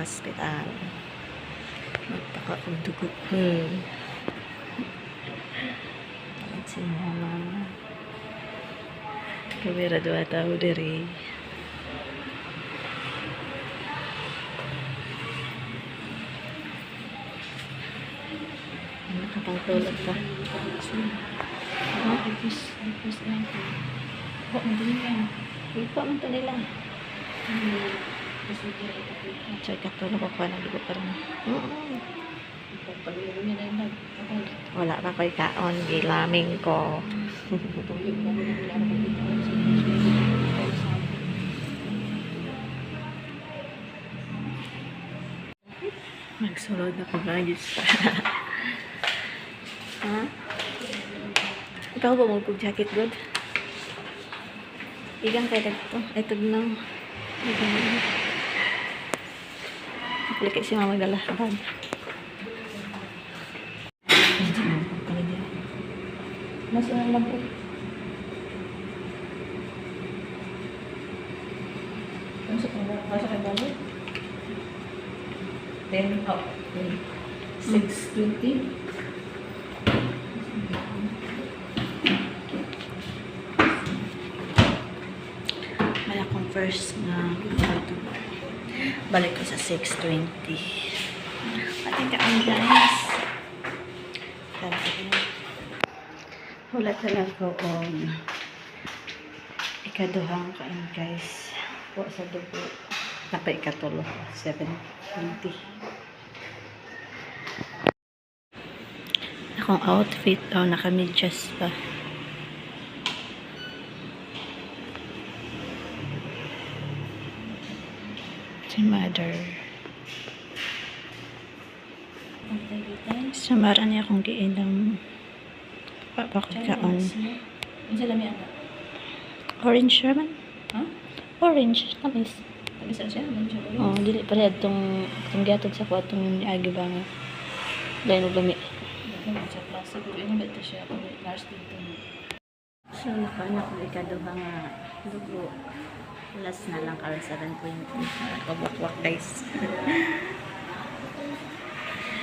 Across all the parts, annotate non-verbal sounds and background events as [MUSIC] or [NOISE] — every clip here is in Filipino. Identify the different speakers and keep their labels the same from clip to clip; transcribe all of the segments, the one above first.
Speaker 1: Hospital. Magpaka kong dugo. Hmm. At si mama. Kamera dua tao diri. Nakapangtulog pa.
Speaker 2: Oh, ipis, ipis na ito. Oh, hindi yan.
Speaker 1: Ito man to
Speaker 2: Kasi kaya ito kita.
Speaker 1: Chay katulog ako na dugo pa rin.
Speaker 2: Na kapag
Speaker 1: Wala pa ko'y kaon. Gilaming ko.
Speaker 2: mo na na kaya
Speaker 1: na pagagis pa. [LAUGHS] ha? Ikaw ba mo jacket good? Igang kay dagto. Ay tugnang. Aplik si mama dala bag.
Speaker 2: Nasa ang labo. Ano sa kanya? Nasa kanya labo? Then, oh, then, 620.
Speaker 1: May akong first na ito. Balik ko sa 620. Pati ka ang guys. Lang ko on ikaduhang kain guys. Po sa dugo. Napay ikatulo. 720. Akong outfit daw naka-medyas pa. Mother. Samara niya akong giilang papakot ka on.
Speaker 2: Ang salami ang
Speaker 1: Orange naman.
Speaker 2: Ha?
Speaker 1: Orange. Tamis.
Speaker 2: Siya, ano siya ulit?
Speaker 1: Oh, dili pa rin itong itong gatod sa kuwatong agi ba nga. Dahil nung lami.
Speaker 2: Ano siya, plastic. Yun ba ito siya? Kung last dito.
Speaker 1: So, nakaano ko ikaduha nga dugo. Last na lang karon 720. Kabukwak guys. [LAUGHS]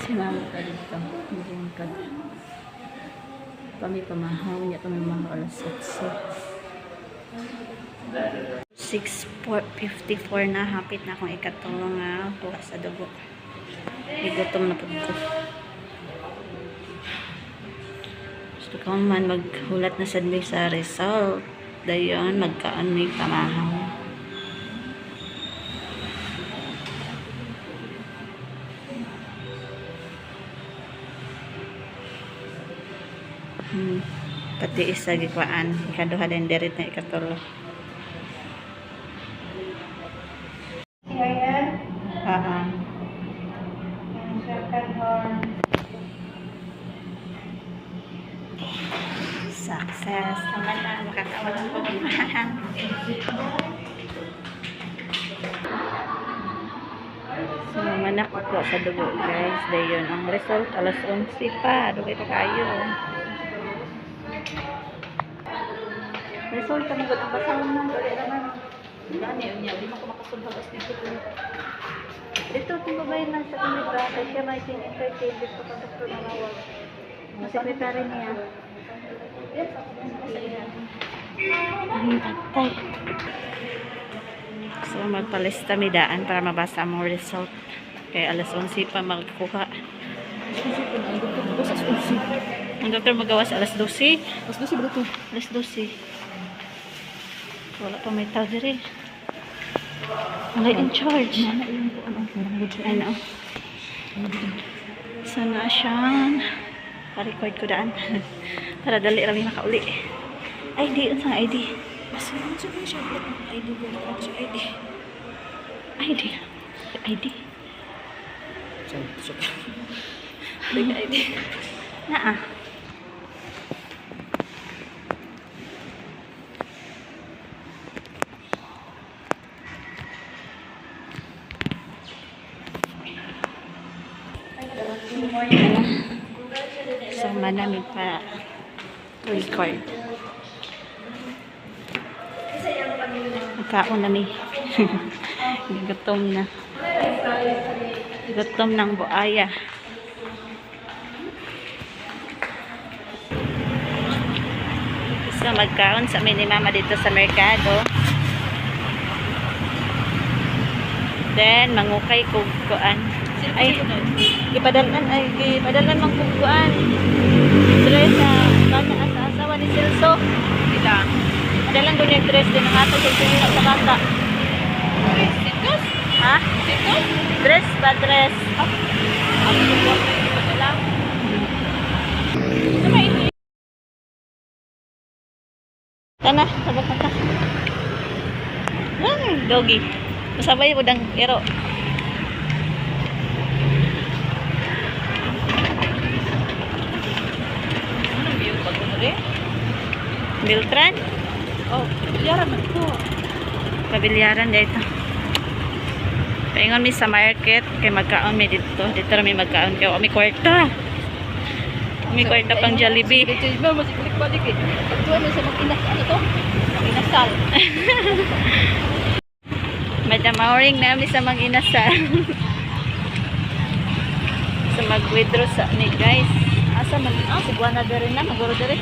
Speaker 1: si mama ka dito. Hindi yung kad. Kami pamahaw niya kami mga alas 8. 6.54 na hapit na akong ikatulong nga kuha sa dugo. Igutom na po ko. Gusto ko man maghulat na sad mi sa result. Dayon, magkaan may pamahaw. Pati isa gikwaan. Ikaduha din dirit na ikatulo. Ah, Success. Naman na. Makakawal ang pagmamahan. So, manak ko sa dugo, guys. Dayon, ang result, alas 11 pa. Dugay pa kayo. Result, kami ko ang basahan mo. Dali naman.
Speaker 2: Dami yun niya. Di mo ko makasulhabas dito ko.
Speaker 1: Dito, kung babae na sa kanila, kaya siya may entertain dito pa na nawag. Ang sekretary niya.
Speaker 2: Yes, sa.
Speaker 1: Ay, tatay. So, magpalista mi daan para mabasa ang mga result. Kaya alas 11 pa magkuha.
Speaker 2: Ang dito sa.
Speaker 1: Ang doktor magawa sa alas 12.
Speaker 2: Mas doon si Bruto.
Speaker 1: Alas 12. Wala pa may tao diri. Wala in charge.
Speaker 2: Siya.
Speaker 1: Ano? Sana siyang pa-record ko daan. [LAUGHS] para dali rami makauli. ID, ang ID.
Speaker 2: Mas yun siya kung siya. ID ko. ID.
Speaker 1: ID. ID.
Speaker 2: Black ID.
Speaker 1: Naa. So, manamig pa record. Kaon na mi. [LAUGHS] Gutom na. Gutom ng buaya. So magkaon sa amin ni mama dito sa merkado. Then mangukay kog kuan. Ay, ipadalhan ay ipadalhan mang kog kuan. Dre sa bata sa asawa ni Celso.
Speaker 2: Ila.
Speaker 1: Adalan ko niya dress din ang ato sa sinina sa bata.
Speaker 2: Sitos?
Speaker 1: Ha?
Speaker 2: Sitos?
Speaker 1: Dress ba dress?
Speaker 2: Ang subuan na ito pa lang. Ano?
Speaker 1: Tana, sabak mata. Hmm, doggy. Masabay mo dang ero.
Speaker 2: Mo rin?
Speaker 1: Biltran?
Speaker 2: Oh, yaran na ko.
Speaker 1: Pabilyaran dito. Paingon mi sa market kay magkaon mi dito. Dito mi magkaon kay mi kwarta. Mi kwarta pang Jollibee.
Speaker 2: Dito yung mga masikulik balik eh. Pagtuwa mo sa mag-inas, ano to? Mag-inasal.
Speaker 1: Madam Mauring na mi sa mag-inasal. sa mag-withdraw sa ni guys. Asa man ah si Buana dere na maguro dere.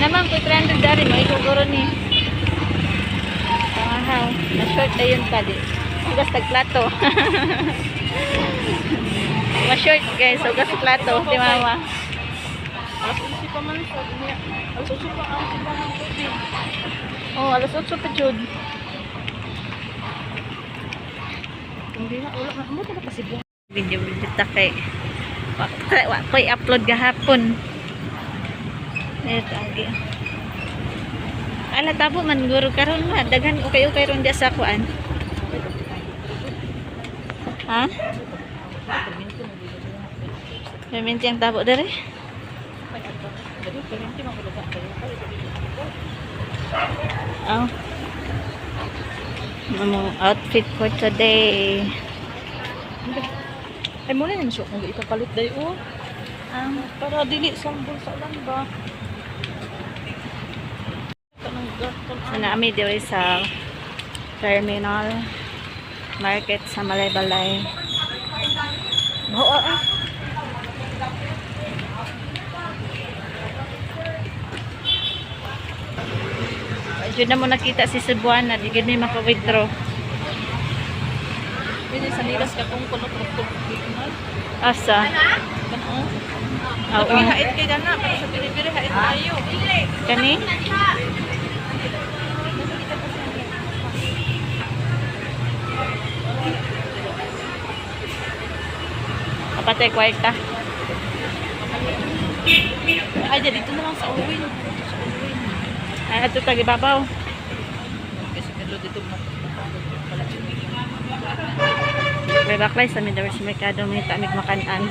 Speaker 1: Naman ko 300 dari mo iguguro ni. Pangahaw. Na short na yun tali. Ugas tagplato. [LAUGHS] Ma-short guys, ugas plato. Di mama.
Speaker 2: Alas 11 pa man sa niya. Alas 8 pa ang simba ng tubig.
Speaker 1: Oh, alas 8 pa jud.
Speaker 2: Hindi na, wala na. Ano na kasi buwan?
Speaker 1: Video video ta kay wa wa ko'y upload gahapon. Ito agi. Ala tabo man guro karon ma daghan okay okay ron dia sa kuan. Ha? Paminti ang tabo dere. Oh. Ano outfit for today?
Speaker 2: Ay, muna yung shock kung ipapalit dayo. Oh.
Speaker 1: Um,
Speaker 2: Para dili sambol sa lang ba?
Speaker 1: So, naami diri sa terminal market sa Malaybalay. Oo, ah. Medyo na mo nakita si Cebuana, di may maka-withdraw.
Speaker 2: Pwede sa nilas ka kung kuno produkto.
Speaker 1: Asa?
Speaker 2: Kanang.
Speaker 1: Oo.
Speaker 2: Okay, hait kay gana. Para sa pili-pili, hait tayo.
Speaker 1: Kani? Kapatay kwarta.
Speaker 2: Ay, dito na lang sa uwin.
Speaker 1: Ay, ato tagibabaw.
Speaker 2: Kasi dito mo.
Speaker 1: May baklay sa Midawas Mercado, may tamig makanan.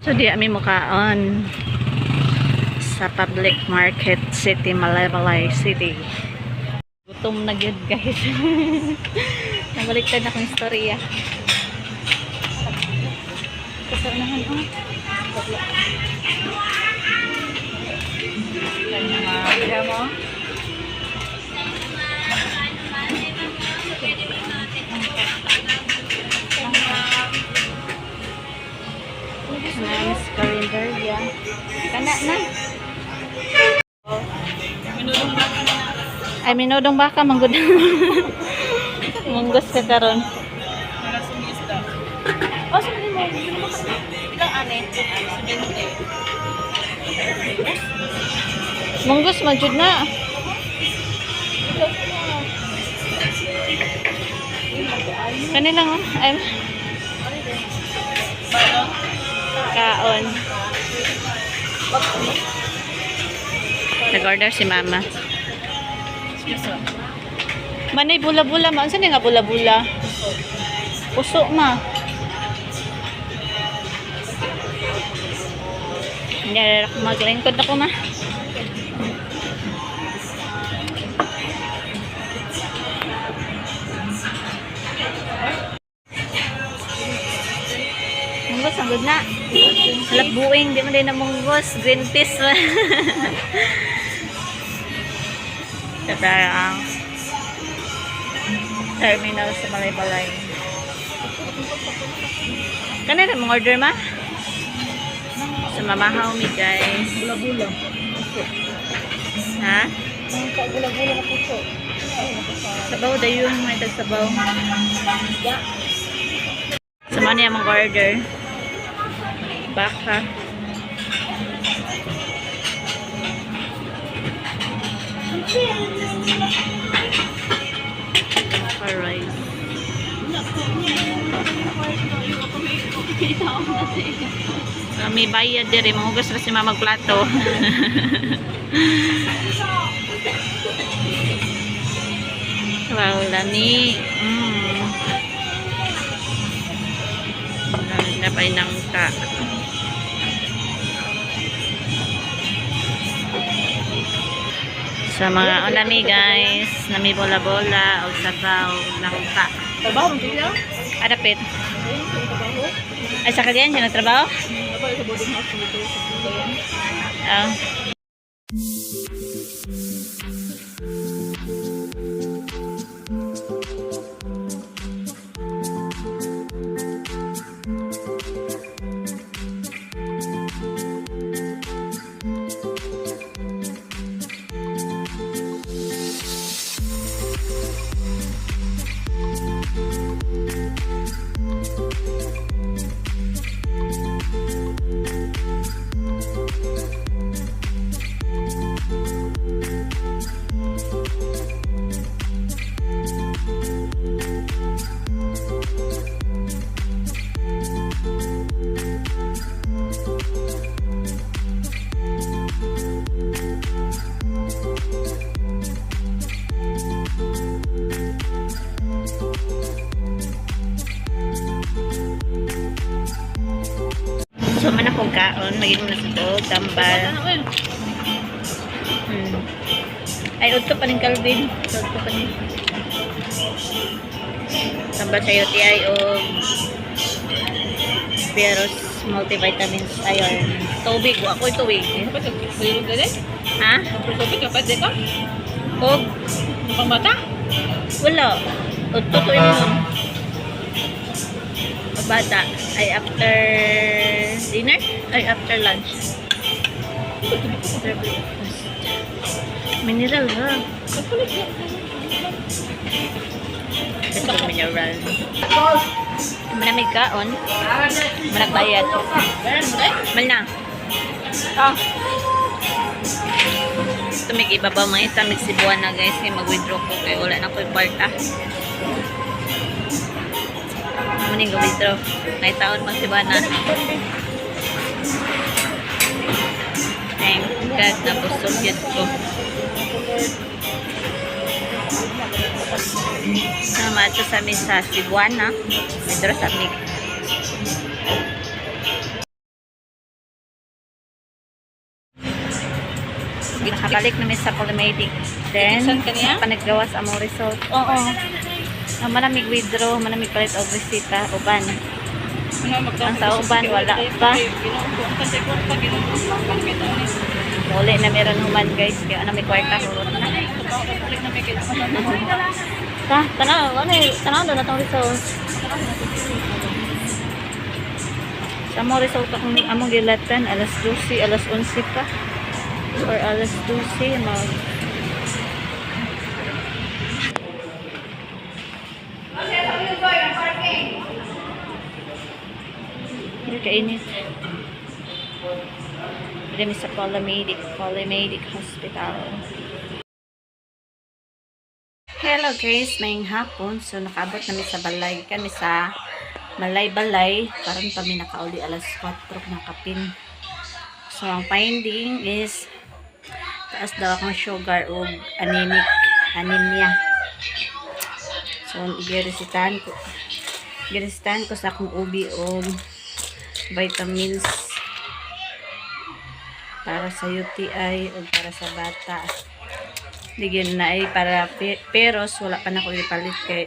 Speaker 1: So, di kami mukaon sa public market city, Malaybalay City. Gutom na gyud guys. [LAUGHS] Nabaliktad na akong istorya. Kasi unahan, oh. Pila mo. Nice calendar, yeah. Kana na.
Speaker 2: Ka.
Speaker 1: Ay, minudong baka, manggod. [LAUGHS] Munggos ka karon.
Speaker 2: Oh, sabi mo. Ilang ane? 70.
Speaker 1: Munggos, manjud na. Kanilang, oh. Ay, kaon. Nag-order si mama. Manay bula-bula, ma. Saan nga bula-bula? Puso, ma. Hindi, maglingkod ako, ma. Good na. Halap buwing, di mo din na munggos. Green peas. [LAUGHS] Ito ang terminal sa Malaybalay. Kanina mong order ma? Sa mamahaw mi guys.
Speaker 2: Bula-bula.
Speaker 1: Ha?
Speaker 2: Kagula-gula na puso.
Speaker 1: Sabaw dayon, may tagsabaw.
Speaker 2: Ya.
Speaker 1: Sama niya mong order. Baka. Alright. Uh, may bayad din rin. Mahugas na si mama magplato. [LAUGHS] wow, lami. Mm. Napay nang ka. Sa mga unami guys, nami bola-bola o sabaw ng ka.
Speaker 2: Trabaho mo sila?
Speaker 1: Adapit.
Speaker 2: Trabaho.
Speaker 1: Ay, sa kalian siya nagtrabaho?
Speaker 2: Ako
Speaker 1: mo na sa to. Tambal. Hmm. Ay, udto pa rin Calvin. Udto pa rin. Tambal sa UTI o Pieros multivitamins iron. Tubig. Ako yung tubig. Ha?
Speaker 2: Tubig ka pa din ka?
Speaker 1: O,
Speaker 2: Ang bata?
Speaker 1: wala. Udto to yun. Bata. Ay, after dinner? Ay, after lunch. Mineral ha. Ito mineral. Malamig kaon. Malag bayad. Mal na.
Speaker 2: Ah.
Speaker 1: Ito may ibabaw mga ita. May sibuan na guys. Kaya mag-withdraw ko. Kaya wala na ko yung kwarta. Muning go-withdraw. May taon mag sibuan na. Thank God na busog yun ko. Sama ito sa amin sa Cebuana. Medro sa amin. Nakabalik namin sa Polymedic. Then,
Speaker 2: niya?
Speaker 1: panaggawas among result. Oo. Ah, malamig withdraw, malamig palit og resita, uban.
Speaker 2: Ano?
Speaker 1: Ang sa uban, wala pa. Muli na meron human guys, kaya ano may kwarta ko.
Speaker 2: May kita.
Speaker 1: Ta, tanaw, ano eh, tanaw doon na itong result. Sa mo result akong among gilatan, alas 12, alas 11 pa. Or alas 12, mag... Kainit. Dito sa Polymedic, Polymedic Hospital. Hello guys, maying hapon. So nakaabot namin sa balay. Kami sa Malay-Balay. Karon pa mi nakauli alas 4 ng kapin. So ang finding is taas daw akong sugar o anemic anemia. So giresitahan ko giresitahan ko sa akong ubi o vitamins para sa UTI o para sa bata. Ligyan na ay para pe- peros wala pa na ko ipalit kay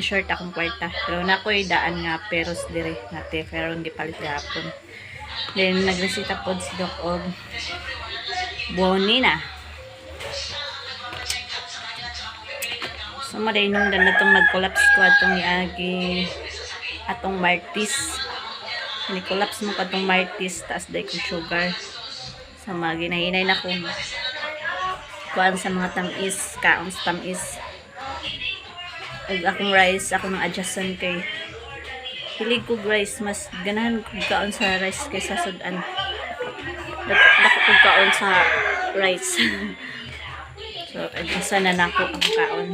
Speaker 1: short akong kwarta. Pero nakoy daan nga peros dire nate pero hindi palit gapon. Then nagresita pod si Doc og boni na. So maday nung dan natong nag-collapse ko atong iagi atong martis. Ni-collapse mo katong martis taas day ko sugar. Sa mga ginahinay na kong kuan sa mga tamis, kaon sa tamis. Ug akong rice, ako nang adjustan kay hilig kog rice, mas ganahan kog kaon sa rice kaysa sudan. Dako kog kaon sa rice. [LAUGHS] so, adjustan na nako ang kaon.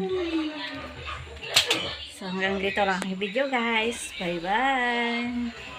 Speaker 1: So, hanggang dito lang ang video guys. Bye-bye!